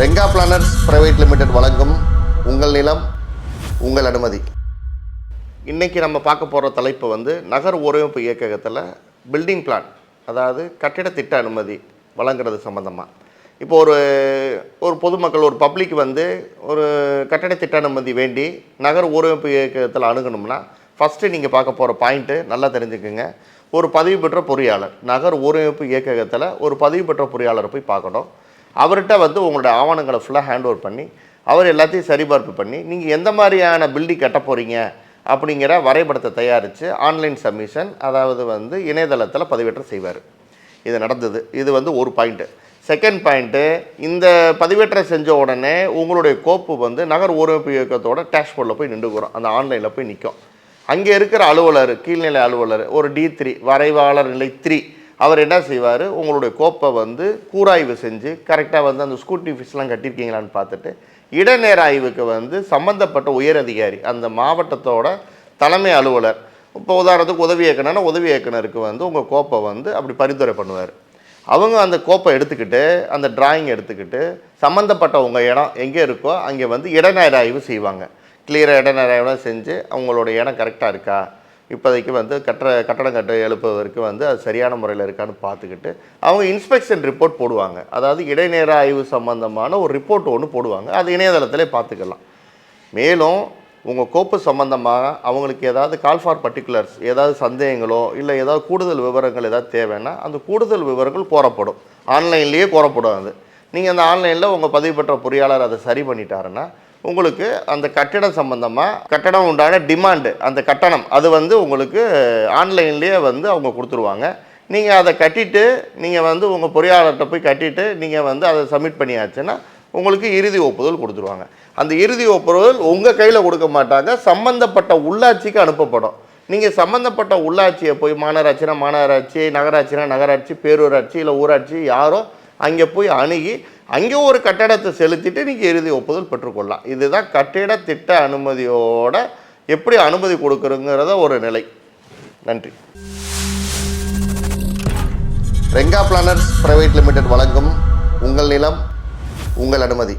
Renga planners private limited வழங்கும் உங்கள் நிலம் உங்கள் அனுமதி. இன்றைக்கி நம்ம பார்க்க போகிற தலைப்பு வந்து நகர் ஒருங்கிணைப்பு இயக்ககத்தில் பில்டிங் பிளான் அதாவது கட்டிட திட்ட அனுமதி வழங்குறது சம்மந்தமாக இப்போ ஒரு ஒரு பொதுமக்கள் ஒரு பப்ளிக் வந்து ஒரு கட்டட திட்ட அனுமதி வேண்டி நகர் ஒருங்கிணைப்பு இயக்ககத்தில் அணுகணும்னா ஃபஸ்ட்டு நீங்கள் பார்க்க போகிற பாயிண்ட்டு நல்லா தெரிஞ்சுக்குங்க. ஒரு பதிவு பெற்ற பொறியாளர் நகர் ஒருங்கிணைப்பு இயக்ககத்தில் ஒரு பதிவு பெற்ற பொறியாளரை போய் பார்க்கணும். அவர்கிட்ட வந்து உங்களுடைய ஆவணங்களை ஃபுல்லாக ஹேண்ட் ஓவர் பண்ணி அவர் எல்லாத்தையும் சரிபார்ப்பு பண்ணி நீங்கள் எந்த மாதிரியான பில்டிங் கட்ட போகிறீங்க அப்படிங்கிற வரைபடத்தை தயாரித்து ஆன்லைன் சப்மிஷன் அதாவது வந்து இணையதளத்தில் பதிவேற்றம் செய்வார். இது நடந்தது. இது வந்து ஒரு பாயிண்ட்டு செகண்ட் பாயிண்ட்டு இந்த பதிவேற்றம் செஞ்ச உடனே உங்களுடைய கோப்பு வந்து நகர் ஊரமைப்பு இயக்கத்தோட டேஷ்போர்டில் போய் நின்றுக்கிறோம். அந்த ஆன்லைனில் போய் நிற்கும் அங்கே இருக்கிற அலுவலர் கீழ்நிலை அலுவலர் ஒரு டி த்ரீ வரைவாளர் நிலை த்ரீ அவர் என்ன செய்வார்? உங்களுடைய கோப்பை வந்து கூராய்வு செஞ்சு கரெக்டாக வந்து அந்த ஸ்கூட்டி ஃபீஸ்லாம் கட்டியிருக்கீங்களான்னு பார்த்துட்டு இடநேர ஆய்வுக்கு வந்து சம்மந்தப்பட்ட உயர் அதிகாரி அந்த மாவட்டத்தோட தலைமை அலுவலர் இப்போ உதாரணத்துக்கு உதவி இயக்குனர்னா உதவி இயக்குனருக்கு வந்து உங்கள் கோப்பை வந்து அப்படி பரிந்துரை பண்ணுவார். அவங்க அந்த கோப்பை எடுத்துக்கிட்டு அந்த டிராயிங் எடுத்துக்கிட்டு சம்மந்தப்பட்ட உங்கள் இடம் எங்கே இருக்கோ அங்கே வந்து இடநேர ஆய்வு செய்வாங்க. கிளியராக இடநேர ஆய்வுலாம் செஞ்சு அவங்களோட இடம் கரெக்டாக இருக்கா? இப்போதைக்கு வந்து கட்டுற கட்டடம் கட்ட எழுப்புவதற்கு வந்து அது சரியான முறையில் இருக்கான்னு பார்த்துக்கிட்டு அவங்க இன்ஸ்பெக்ஷன் ரிப்போர்ட் போடுவாங்க. அதாவது இடைநேர ஆய்வு சம்பந்தமான ஒரு ரிப்போர்ட் ஒன்று போடுவாங்க. அது இணையதளத்திலே பார்த்துக்கலாம். மேலும் உங்கள் கோப்பு சம்மந்தமாக அவங்களுக்கு ஏதாவது கால் ஃபார் பர்டிகுலர்ஸ் ஏதாவது சந்தேகங்களோ இல்லை ஏதாவது கூடுதல் விவரங்கள் ஏதாவது தேவைன்னா அந்த கூடுதல் விவரங்கள் கோரப்படும். ஆன்லைன்லேயே கோரப்படும் அது. நீங்கள் அந்த ஆன்லைனில் உங்கள் பதிவு பெற்ற பொறியாளர் அதை சரி பண்ணிட்டாருன்னா உங்களுக்கு அந்த கட்டிடம் சம்மந்தமாக கட்டடம் உண்டான டிமாண்டு அந்த கட்டணம் அது வந்து உங்களுக்கு ஆன்லைன்லேயே வந்து அவங்க கொடுத்துருவாங்க. நீங்கள் அதை கட்டிட்டு நீங்கள் வந்து உங்கள் பொறியாளர்கிட்ட போய் கட்டிட்டு நீங்கள் வந்து அதை சப்மிட் பண்ணியாச்சுன்னா உங்களுக்கு இறுதி ஒப்புதல் கொடுத்துருவாங்க. அந்த இறுதி ஒப்புதல் உங்கள் கையில் கொடுக்க மாட்டாங்க சம்மந்தப்பட்ட உள்ளாட்சிக்கு அனுப்பப்படும். நீங்கள் சம்மந்தப்பட்ட உள்ளாட்சியை போய் மாநகராட்சினா மாநகராட்சி நகராட்சினா நகராட்சி பேரூராட்சி இல்லை ஊராட்சி யாரோ அங்கே போய் அணுகி அங்கே ஒரு கட்டடத்தை செலுத்திட்டு நீங்கள் இறுதி ஒப்புதல் பெற்றுக்கொள்ளலாம் இதுதான் கட்டிட திட்ட அனுமதியோட எப்படி அனுமதி கொடுக்குறோங்கிறத ஒரு நிலை. நன்றி. ரெங்கா பிளானர்ஸ் பிரைவேட் லிமிடெட் வழங்கும் உங்கள் நிலம் உங்கள் அனுமதி.